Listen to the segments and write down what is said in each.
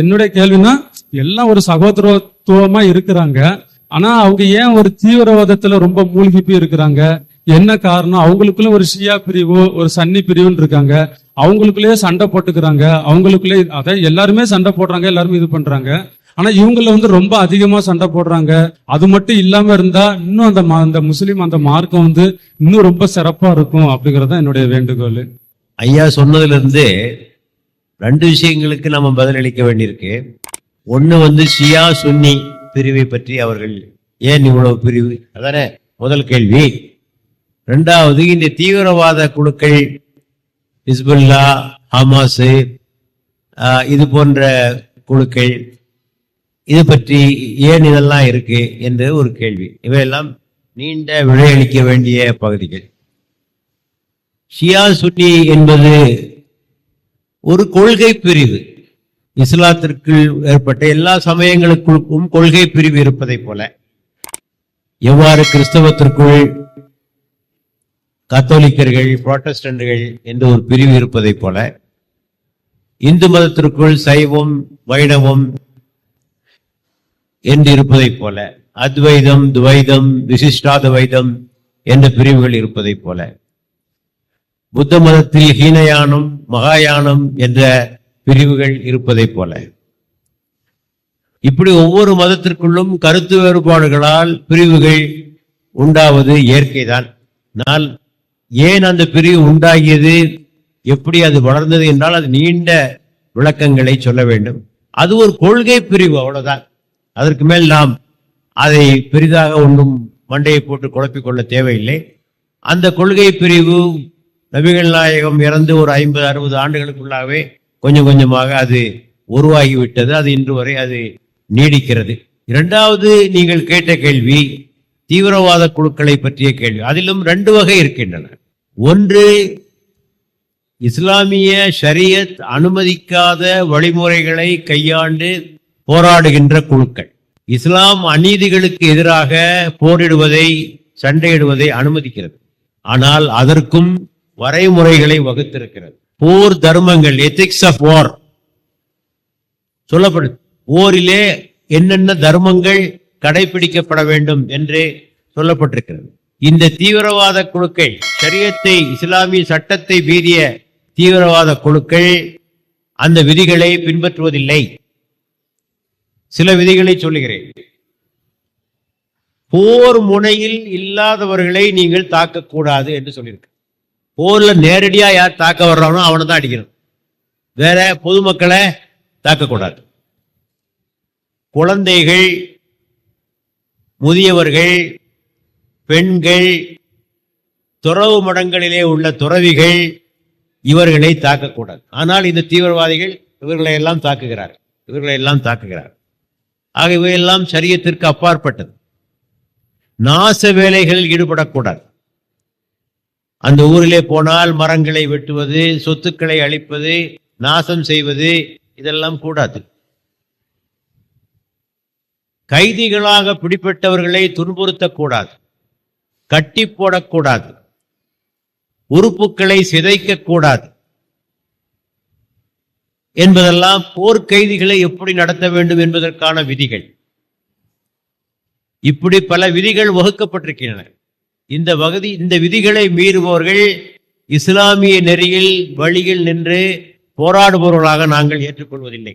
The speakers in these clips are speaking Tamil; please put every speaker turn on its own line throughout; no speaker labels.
என்னுடைய கேள்வினா எல்லாம் ஒரு சகோதரத்துவமா இருக்கிறாங்க. ஆனா அவங்க ஏன் ஒரு தீவிரவாதத்துல ரொம்ப மூழ்கி போய் இருக்கிறாங்க? என்ன காரணம்? அவங்களுக்குள்ள ஒரு ஷியா பிரிவு ஒரு சன்னி பிரிவுன்னு இருக்காங்க. அவங்களுக்குள்ளேயே சண்டை போட்டுக்கிறாங்க. அவங்களுக்குள்ளே அதான் எல்லாருமே சண்டை போடுறாங்க எல்லாருமே இது பண்றாங்க. ஆனா இவங்கள வந்து ரொம்ப அதிகமா சண்டை போடுறாங்க. அது மட்டும் இல்லாம இருந்தா இன்னும் அந்த அந்த முஸ்லீம் அந்த மார்க்கம் வந்து இன்னும் ரொம்ப சிறப்பா இருக்கும் அப்படிங்கறத என்னுடைய வேண்டுகோள்.
ஐயா சொன்னதுல இருந்தே ரெண்டு விஷயங்களுக்கு நம்ம பதிலளிக்க வேண்டியிருக்கு. ஒண்ணு வந்து ஷியா சுன்னி பிரிவை பற்றி அவர்கள் ஏன் இவ்வளவு பிரிவு? அதானே முதல் கேள்வி. ரெண்டாவது இந்த தீவிரவாத குழுக்கள் ஹிஸ்புல்லா ஹமாஸ் ஆஹ், இது போன்ற குழுக்கள் இது பற்றி ஏன் இதெல்லாம் இருக்கு என்று ஒரு கேள்வி. இவையெல்லாம் நீண்ட விடையளிக்க வேண்டிய பகுதிகள். ஷியா சுன்னி என்பது ஒரு கொள்கை பிரிவு. இஸ்லாத்திற்கு ஏற்பட்ட எல்லா சமயங்களுக்கும் கொள்கை பிரிவு இருப்பதைப் போல. எவ்வாறு கிறிஸ்தவத்திற்குள் கத்தோலிக்கர்கள் புரோட்டஸ்டன்ட்கள் என்று ஒரு பிரிவு இருப்பதை போல இந்து மதத்திற்குள் சைவம் வைணவம் என்று இருப்பதைப் போல அத்வைதம் துவைதம் விசிஷ்டாத்வைதம் என்ற பிரிவுகள் இருப்பதைப் போல. புத்த மதத்தில் ஹீனயானம் மகாயானம் என்ற பிரிவுகள் இருப்பதைப் போல. இப்படி ஒவ்வொரு மதத்திற்குள்ளும் கருத்து வேறுபாடுகளால் பிரிவுகள் உண்டாவது இயற்கைதான். ஆனால் ஏன் அந்த பிரிவு உண்டாகியது? எப்படி அது வளர்ந்தது என்றால் அது நீண்ட விளக்கங்களை சொல்ல வேண்டும். அது ஒரு கொள்கை பிரிவு அவ்வளவுதான். அதற்கு மேல் நாம் அதை பெரிதாக ஒன்றும் மண்டையை போட்டு குழப்பிக்கொள்ள தேவையில்லை. அந்த கொள்கை பிரிவு நபிகள் நாயகம் இறந்து ஒரு ஐம்பது அறுபது ஆண்டுகளுக்குள்ளாகவே கொஞ்சம் கொஞ்சமாக அது உருவாகிவிட்டது. அது இன்று வரை அது நீடிக்கிறது. இரண்டாவது நீங்கள் கேட்ட கேள்வி தீவிரவாத குழுக்களை பற்றிய கேள்வி. அதிலும் ரெண்டு வகை இருக்கின்றன. ஒன்று இஸ்லாமிய ஷரியத் அனுமதிக்காத வழிமுறைகளை கையாண்டு போராடுகின்ற குழுக்கள். இஸ்லாம் அநீதிகளுக்கு எதிராக போரிடுவதை சண்டையிடுவதை அனுமதிக்கிறது. ஆனால் அதற்கும் வரைமுறைகளை வகுத்திருக்கிறது. போர் தர்மங்கள் எத்திக்ஸ் ஆஃப் வார் சொல்லப்படுது போரிலே என்னென்ன தர்மங்கள் கடைபிடிக்கப்பட வேண்டும் என்று சொல்லப்பட்டிருக்கிறது. இந்த தீவிரவாத குழுக்கள் சரியத்தை இஸ்லாமிய சட்டத்தை மீறிய தீவிரவாத குழுக்கள் அந்த விதிகளை பின்பற்றுவதில்லை. சில விதிகளை சொல்லுகிறேன். போர் முனையில் இல்லாதவர்களை நீங்கள் தாக்கக்கூடாது என்று சொல்லியிருக்க. போர்ல நேரடியா யார் தாக்க வர்றானோ அவனை தான் அடிக்கணும். வேற பொதுமக்களை தாக்கக்கூடாது. குழந்தைகள் முதியவர்கள் பெண்கள் துறவு மடங்களிலே உள்ள துறவிகள் இவர்களை தாக்கக்கூடாது. ஆனால் இந்த தீவிரவாதிகள் இவர்களை எல்லாம் தாக்குகிறார் இவர்களை எல்லாம் தாக்குகிறார் ஆக இவையெல்லாம் சரியத்திற்கு அப்பாற்பட்டது. நாச வேலைகளில் ஈடுபடக்கூடாது. அந்த ஊரிலே போனால் மரங்களை வெட்டுவது சொத்துக்களை அழிப்பது நாசம் செய்வது இதெல்லாம் கூடாது. கைதிகளாக பிடிப்பட்டவர்களை துன்புறுத்தக்கூடாது கட்டி போடக்கூடாது உறுப்புகளை சிதைக்கக்கூடாது என்பதெல்லாம் போர்க்கைதிகளை எப்படி நடத்த வேண்டும் என்பதற்கான விதிகள். இப்படி பல விதிகள் வகுக்கப்பட்டிருக்கின்றன. இந்த பகுதி இந்த விதிகளை மீறுபவர்கள் இஸ்லாமிய நெறியில் வழியில் நின்று போராடுபவர்களாக நாங்கள் ஏற்றுக்கொள்வதில்லை.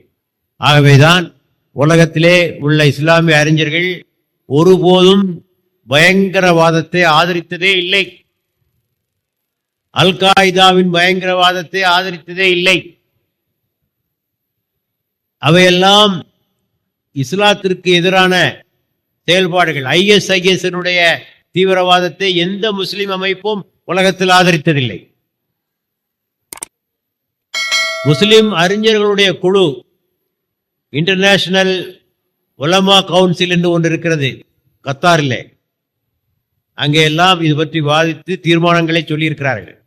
ஆகவேதான் உலகத்திலே உள்ள இஸ்லாமிய அறிஞர்கள் ஒருபோதும் பயங்கரவாதத்தை ஆதரித்ததே இல்லை. அல் காய்தாவின் பயங்கரவாதத்தை ஆதரித்ததே இல்லை. அவையெல்லாம் இஸ்லாத்திற்கு எதிரான செயல்பாடுகள். ஐஎஸ்ஐஎஸ்னுடைய தீவிரவாதத்தை எந்த முஸ்லிம் அமைப்பும் உலகத்தில் ஆதரித்ததில்லை. முஸ்லிம் அறிஞர்களுடைய குழு இன்டர்நேஷனல் உலமா கவுன்சில் என்று ஒன்று இருக்கிறது கத்தாரில். அங்கே எல்லாம் இது பற்றி வாதித்து தீர்மானங்களை சொல்லியிருக்கிறார்கள்.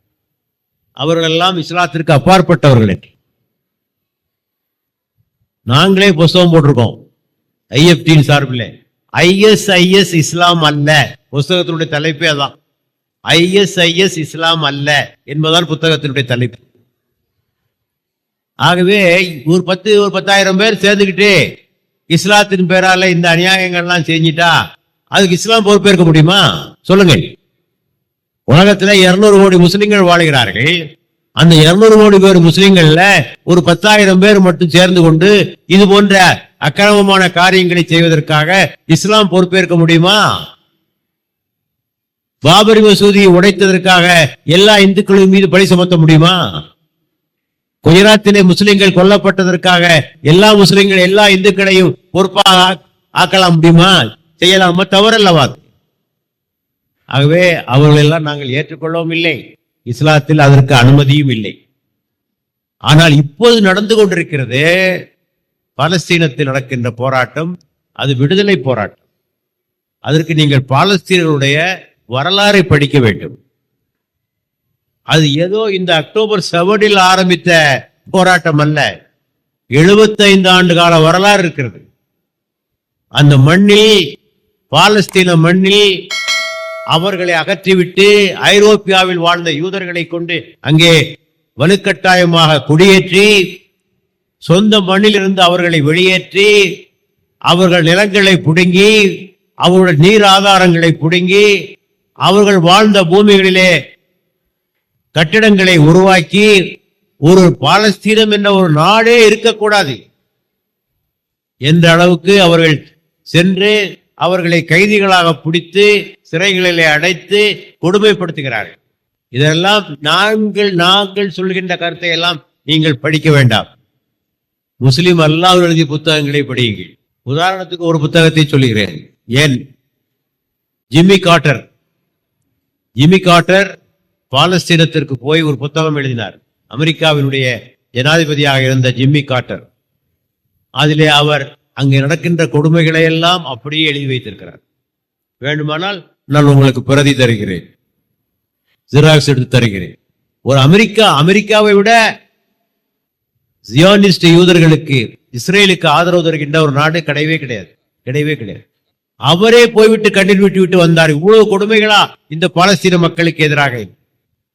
அவர்கள் எல்லாம் இஸ்லாத்திற்கு அப்பாற்பட்டவர்கள் என்று. நாங்களே புஸ்தகம் போட்டிருக்கோம் ஐஎஃப்டியின் சார்பில். ஐஎஸ்ஐஎஸ் இஸ்லாம் அல்ல. புஸ்தகத்தினுடைய தலைப்பே அதான். ஐஎஸ்ஐஎஸ் இஸ்லாம் அல்ல என்பதால் புத்தகத்தினுடைய தலைப்பு. ஆகவே ஒரு பத்து ஒரு பத்தாயிரம் பேர் சேர்ந்துக்கிட்டு இஸ்லாத்தின் பேரால இந்த அநியாயங்கள்லாம் செஞ்சிட்டா அதுக்கு இஸ்லாம் பொறுப்பேற்க முடியுமா? சொல்லுங்கள். உலகத்தில் இருநூறு கோடி முஸ்லிம்கள் வாழ்கிறார்கள். அந்த இருநூறு கோடி பேர் முஸ்லிம்கள்ல ஒரு பத்தாயிரம் பேர் மட்டும் சேர்ந்து கொண்டு இது போன்ற அக்கிரமமான காரியங்களை செய்வதற்காக இஸ்லாம் பொறுப்பேற்க முடியுமா? பாபரி மசூதியை உடைத்ததற்காக எல்லா இந்துக்களின் மீது பழி சுமத்த முடியுமா? குஜராத்திலே முஸ்லிம்கள் கொல்லப்பட்டதற்காக எல்லா முஸ்லிம்கள் எல்லா இந்துக்களையும் பொறுப்பாக ஆக்கலாம் முடியுமா? செய்யலாமா? தவறல்லவா ஆகவே அவர்களெல்லாம் நாங்கள் ஏற்றுக்கொள்ளவும் இல்லை. இஸ்லாத்தில் அதற்கு அனுமதியும் இல்லை. ஆனால் இப்போது நடந்து கொண்டிருக்கிறது பாலஸ்தீனத்தில் நடக்கின்ற போராட்டம் அது விடுதலை போராட்டம். அதற்கு நீங்கள் பாலஸ்தீனருடைய வரலாறை படிக்க வேண்டும். அது ஏதோ இந்த அக்டோபர் செவனில் ஆரம்பித்த போராட்டம் அல்ல. 75 ஆண்டு கால வரலாறு இருக்கிறது. அந்த மண்ணில் பாலஸ்தீன மண்ணில் அவர்களை அகற்றிவிட்டு ஐரோப்பியாவில் வாழ்ந்த யூதர்களை கொண்டு அங்கே வலுக்கட்டாயமாக குடியேற்றி சொந்த மண்ணிலிருந்து அவர்களை வெளியேற்றி அவர்கள் நிலங்களை புடுங்கி அவர்கள் நீர் ஆதாரங்களை புடுங்கி அவர்கள் வாழ்ந்த பூமிகளிலே கட்டிடங்களை உருவாக்கி ஒரு பாலஸ்தீனம் என்ற ஒரு நாடே இருக்கக்கூடாது. என்ற அளவுக்கு அவர்கள் சென்று அவர்களை கைதிகளாக பிடித்து சிறைகளிலே அடைத்து கொடுமைப்படுத்துகிறார்கள். இதெல்லாம் நாங்கள் நாங்கள் சொல்கின்ற கருத்தை எல்லாம் நீங்கள் படிக்க வேண்டாம். முஸ்லிம் அல்லாஹ் எழுதிய புத்தகங்களை படியுங்கள். உதாரணத்துக்கு ஒரு புத்தகத்தை சொல்லுகிறேன். ஏன் ஜிம்மி காட்டர் ஜிம்மி காட்டர் பாலஸ்தீனத்திற்கு போய் ஒரு புத்தகம் எழுதினார். அமெரிக்காவினுடைய ஜனாதிபதியாக இருந்த ஜிம்மி காட்டர். அதிலே அவர் அங்கே நடக்கின்ற கொடுமைகளை எல்லாம் அப்படியே எழுதி வைத்திருக்கிறார். வேண்டுமானால் நான் உங்களுக்கு பிரதி தருகிறேன். ஜெராக்ஸ் எடுத்து தருகிறேன். ஒரு அமெரிக்கா அமெரிக்காவை விட ஜியோனிஸ்ட் யூதர்களுக்கு இஸ்ரேலுக்கு ஆதரவு தருகின்ற ஒரு நாடு கிடையவே கிடையாது. கிடையவே கிடையாது. அவரே போய்விட்டு கண்ணீர் விட்டு விட்டு வந்தார். இவ்வளவு கொடுமைகளா இந்த பாலஸ்தீன மக்களுக்கு எதிராக.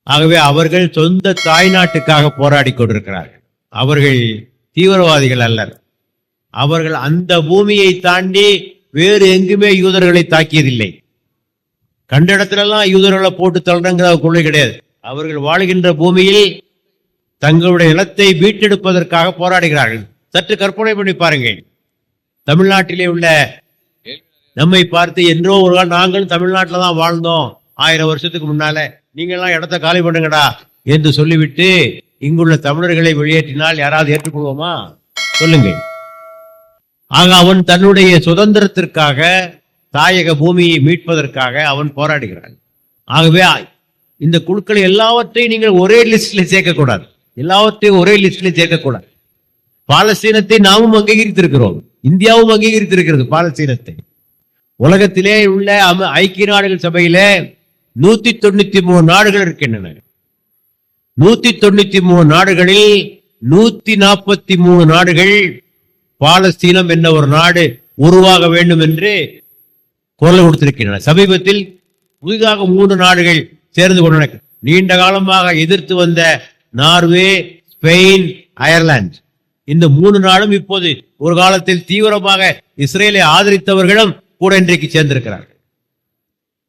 ஆகவே அவர்கள் சொந்த தாய்நாட்டுக்காக போராடி கொண்டிருக்கிறார்கள். அவர்கள் தீவிரவாதிகள் அல்லர். அவர்கள் அந்த பூமியை தாண்டி வேறு எங்குமே யூதர்களை தாக்கியதில்லை. கண்ட இடத்துலலாம் யூதர்களை போட்டு தள்ளுறங்கிற கொள்கை கிடையாது. அவர்கள் வாழுகின்ற பூமியில் தங்களுடைய நிலத்தை மீட்டெடுப்பதற்காக போராடுகிறார்கள். சற்று கற்பனை பண்ணி பாருங்கள். தமிழ்நாட்டிலே உள்ள நம்மை பார்த்து என்றோ ஒரு நாள் நாங்களும் தமிழ்நாட்டில் தான் வாழ்ந்தோம். ஆயிரம் வருஷத்துக்கு முன்னால. நீங்கெல்லாம் இடத்த காலி பண்ணுங்கடா என்று சொல்லிவிட்டு இங்குள்ள தமிழர்களை வெளியேற்றினால் யாராவது ஏற்றுக்கொள்வோமா? சொல்லுங்கள். ஆக அவன் தன்னுடைய சுதந்திரத்திற்காக தாயக பூமியை மீட்பதற்காக அவன் போராடுகிறான். ஆகவே இந்த குழுக்களை எல்லாவற்றையும் நீங்கள் ஒரே லிஸ்டில் சேர்க்கக்கூடாது. எல்லாவற்றையும் ஒரே லிஸ்டில் சேர்க்கக்கூடாது. பாலஸ்தீனத்தை நாமும் அங்கீகரித்திருக்கிறோம். இந்தியாவும் அங்கீகரித்திருக்கிறது பாலஸ்தீனத்தை. உலகத்திலே உள்ள அம- ஐக்கிய நாடுகள் சபையிலே நூத்தி தொண்ணூத்தி மூணு நாடுகள் இருக்கின்றன. நூத்தி தொண்ணூத்தி மூணு நாடுகளில் நூத்தி நாற்பத்தி மூணு நாடுகள் பாலஸ்தீனம் என்ற ஒரு நாடு உருவாக வேண்டும் என்று குரல் கொடுத்திருக்கின்றன. சமீபத்தில் புதிதாக மூன்று நாடுகள் சேர்ந்து கொண்டன. நீண்ட காலமாக எதிர்த்து வந்த நார்வே ஸ்பெயின் அயர்லாந்து. இந்த மூணு நாடும் இப்போது ஒரு காலத்தில் தீவிரமாக இஸ்ரேலை ஆதரித்தவர்களும் கூட இன்றைக்கு சேர்ந்திருக்கிறார்கள்.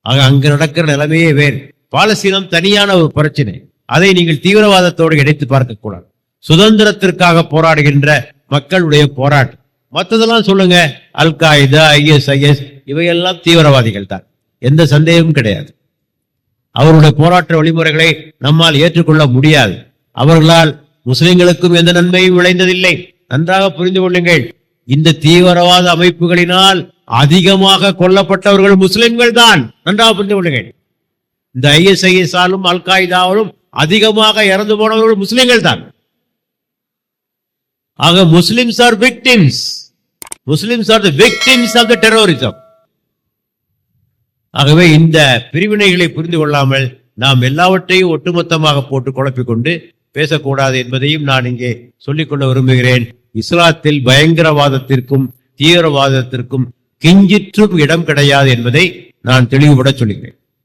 ஆக அங்கு நடக்கிற நிலைமையே வேறு. பாலஸ்தீனம் தனியான ஒரு பிரச்சனை. அதை நீங்கள் தீவிரவாதத்தோடு இணைத்து பார்க்கக்கூடாது சுதந்திரத்திற்காக போராடுகின்ற மக்களுடைய போராட்டம். மற்றதெல்லாம் சொல்லுங்க. அல் காய்தா ஐஎஸ்ஐஎஸ் இவையெல்லாம் தீவிரவாதிகள் தான் எந்த சந்தேகமும் கிடையாது. அவருடைய போராட்ட வழிமுறைகளை நம்மால் ஏற்றுக்கொள்ள முடியாது. அவர்களால் முஸ்லிம்களுக்கும் எந்த நன்மையும் விளைந்ததில்லை. நன்றாக புரிந்து கொள்ளுங்கள். இந்த தீவிரவாத அமைப்புகளினால் அதிகமாக கொல்லப்பட்டவர்கள் முஸ்லிம்கள் தான் நன்றாக புரிந்து கொள்ளுங்கள். இந்த ஐஎஸ்ஐஎஸ் ஆலும் அல் காய்தாவிலும் அதிகமாக இறந்து போனவர்கள் முஸ்லிம்கள் தான் ஆக Muslims are victims Muslims are the victims of the terrorism ஆகவே இந்த பிரிவினைகளை புரிந்து கொள்ளாமல் நாம் எல்லாவற்றையும் ஒட்டுமொத்தமாக போட்டு குழப்பிக்கொண்டு பேசக்கூடாது என்பதையும் நான் இங்கே சொல்லிக்கொள்ள விரும்புகிறேன். இஸ்லாத்தில் பயங்கரவாதத்திற்கும் தீவிரவாதத்திற்கும் கிஞ்சிற்றும் இடம் கிடையாது என்பதை நான் தெளிவுபட சொல்லுகிறேன்